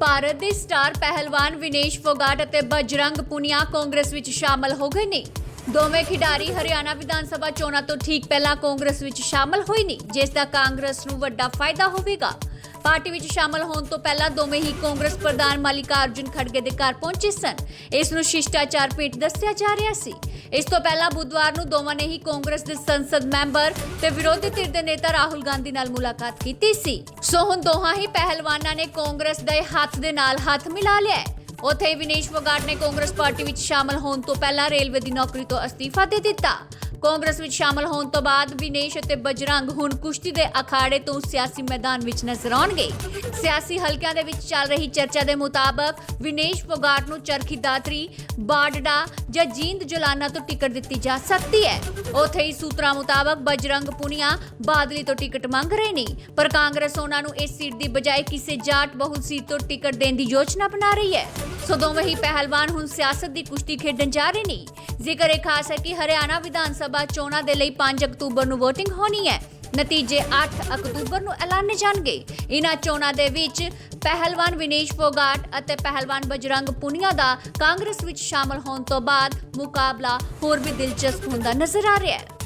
ਭਾਰਤ ਦੇ ਸਟਾਰ ਪਹਿਲਵਾਨ ਵਿਨੇਸ਼ ਫੋਗਾਟ ਅਤੇ ਬਜਰੰਗ ਪੁਨੀਆ ਕਾਂਗਰਸ ਵਿੱਚ ਸ਼ਾਮਲ ਹੋ ਗਏ ਨੇ। ਦੋਵੇਂ ਖਿਡਾਰੀ ਹਰਿਆਣਾ ਵਿਧਾਨ ਸਭਾ ਚੋਣਾਂ ਤੋਂ ਠੀਕ ਪਹਿਲਾਂ ਕਾਂਗਰਸ ਵਿੱਚ ਸ਼ਾਮਲ ਹੋਏ ਨੇ, ਜਿਸ ਦਾ ਕਾਂਗਰਸ ਨੂੰ ਵੱਡਾ ਫਾਇਦਾ ਹੋਵੇਗਾ। ਪਾਰਟੀ ਵਿੱਚ ਸ਼ਾਮਲ ਹੋਣ ਤੋਂ ਪਹਿਲਾਂ ਦੋਵੇਂ ਹੀ ਕਾਂਗਰਸ ਪ੍ਰਧਾਨ ਮਲਿਕਾਰਜੁਨ ਖੜਗੇ ਦੇ ਘਰ ਪਹੁੰਚੇ ਸਨ। ਇਸ ਨੂੰ ਸ਼ਿਸ਼ਟਾਚਾਰ ਭੇਟ ਦੱਸਿਆ ਜਾ ਰਿਹਾ ਸੀ। ਇਸ ਤੋਂ ਪਹਿਲਾਂ ਬੁੱਧਵਾਰ ਨੂੰ ਦੋਵਾਂ ਨੇ ਹੀ ਕਾਂਗਰਸ ਦੇ ਸੰਸਦ ਮੈਂਬਰ ਤੇ ਵਿਰੋਧੀ ਧਿਰ ਦੇ ਨੇਤਾ ਰਾਹੁਲ ਗਾਂਧੀ ਨਾਲ ਮੁਲਾਕਾਤ ਕੀਤੀ ਸੀ। ਸੋ ਹੁਣ ਦੋਹਾਂ ਹੀ ਪਹਿਲਵਾਨਾਂ ਨੇ ਕਾਂਗਰਸ ਦੇ ਹੱਥ ਦੇ ਨਾਲ ਹੱਥ ਮਿਲਾ ਲਿਆ ਹੈ। ਉੱਥੇ ਹੀ ਵਿਨੇਸ਼ ਫੋਗਾਟ ਨੇ ਕਾਂਗਰਸ ਪਾਰਟੀ ਵਿੱਚ ਸ਼ਾਮਲ ਹੋਣ ਤੋਂ ਪਹਿਲਾਂ ਰੇਲਵੇ ਦੀ ਨੌਕਰੀ ਤੋਂ ਅਸਤੀਫਾ ਦੇ ਦਿੱਤਾ। ਕਾਂਗਰਸ ਵਿੱਚ ਸ਼ਾਮਲ ਹੋਣ ਤੋਂ ਬਾਅਦ ਵਿਨੇਸ਼ ਅਤੇ ਬਜਰੰਗ ਹੁਣ ਕੁਸ਼ਤੀ ਦੇ ਅਖਾੜੇ ਤੋਂ ਸਿਆਸੀ ਮੈਦਾਨ ਵਿੱਚ ਨਜ਼ਰ ਆਉਣਗੇ। ਸਿਆਸੀ ਹਲਕਿਆਂ ਦੇ ਵਿੱਚ ਚੱਲ ਰਹੀ ਚਰਚਾ ਦੇ ਮੁਤਾਬਕ ਵਿਨੇਸ਼ ਫੋਗਾਟ ਨੂੰ ਚਰਖੀ ਦਾਤਰੀ, ਬਾਡਡਾ ਜਾਂ ਜੀਂਦ ਜਲਾਨਾ ਤੋਂ ਟਿਕਟ ਦਿੱਤੀ ਜਾ ਸਕਦੀ ਹੈ। ਉੱਥੇ ਹੀ ਸੂਤਰਾਂ ਮੁਤਾਬਕ ਬਜਰੰਗ ਪੁਨੀਆ ਬਾਦਲੀ ਤੋਂ ਟਿਕਟ ਮੰਗ ਰਹੇ ਨੇ, ਪਰ ਕਾਂਗਰਸ ਉਹਨਾਂ ਨੂੰ ਇਸ ਸੀਟ ਦੀ ਬਜਾਏ ਕਿਸੇ ਜਾਟ ਬਹੁਲ ਸੀਟ ਤੋਂ ਟਿਕਟ ਦੇਣ ਦੀ ਯੋਜਨਾ ਬਣਾ ਰਹੀ ਹੈ। ਸੋ ਦੋਵੇਂ ਹੀ ਪਹਿਲਵਾਨ ਹੁਣ ਸਿਆਸਤ ਦੀ ਕੁਸ਼ਤੀ ਖੇਡਣ ਜਾ ਰਹੇ ਨੇ। ਜ਼ਿਕਰ ਇਹ ਖਾਸ ਹੈ ਕਿ ਹਰਿਆਣਾ ਵਿਧਾਨ ਸਭਾ ਚੋਣਾਂ ਦੇ ਲਈ 5 ਅਕਤੂਬਰ ਨੂੰ VOTING ਹੋਣੀ ਹੈ। ਨਤੀਜੇ 8 ਅਕਤੂਬਰ ਨੂੰ ਐਲਾਨੇ ਜਾਣਗੇ। ਇਹਨਾਂ ਚੋਣਾਂ ਦੇ ਵਿੱਚ ਪਹਿਲਵਾਨ ਵਿਨੇਸ਼ ਫੋਗਾਟ ਅਤੇ ਪਹਿਲਵਾਨ ਬਜਰੰਗ ਪੁਨੀਆ ਦਾ ਕਾਂਗਰਸ ਵਿੱਚ ਸ਼ਾਮਲ ਹੋਣ ਤੋਂ ਬਾਅਦ ਮੁਕਾਬਲਾ ਹੋਰ ਵੀ ਦਿਲਚਸਪ ਹੁੰਦਾ ਨਜ਼ਰ ਆ ਰਿਹਾ ਹੈ।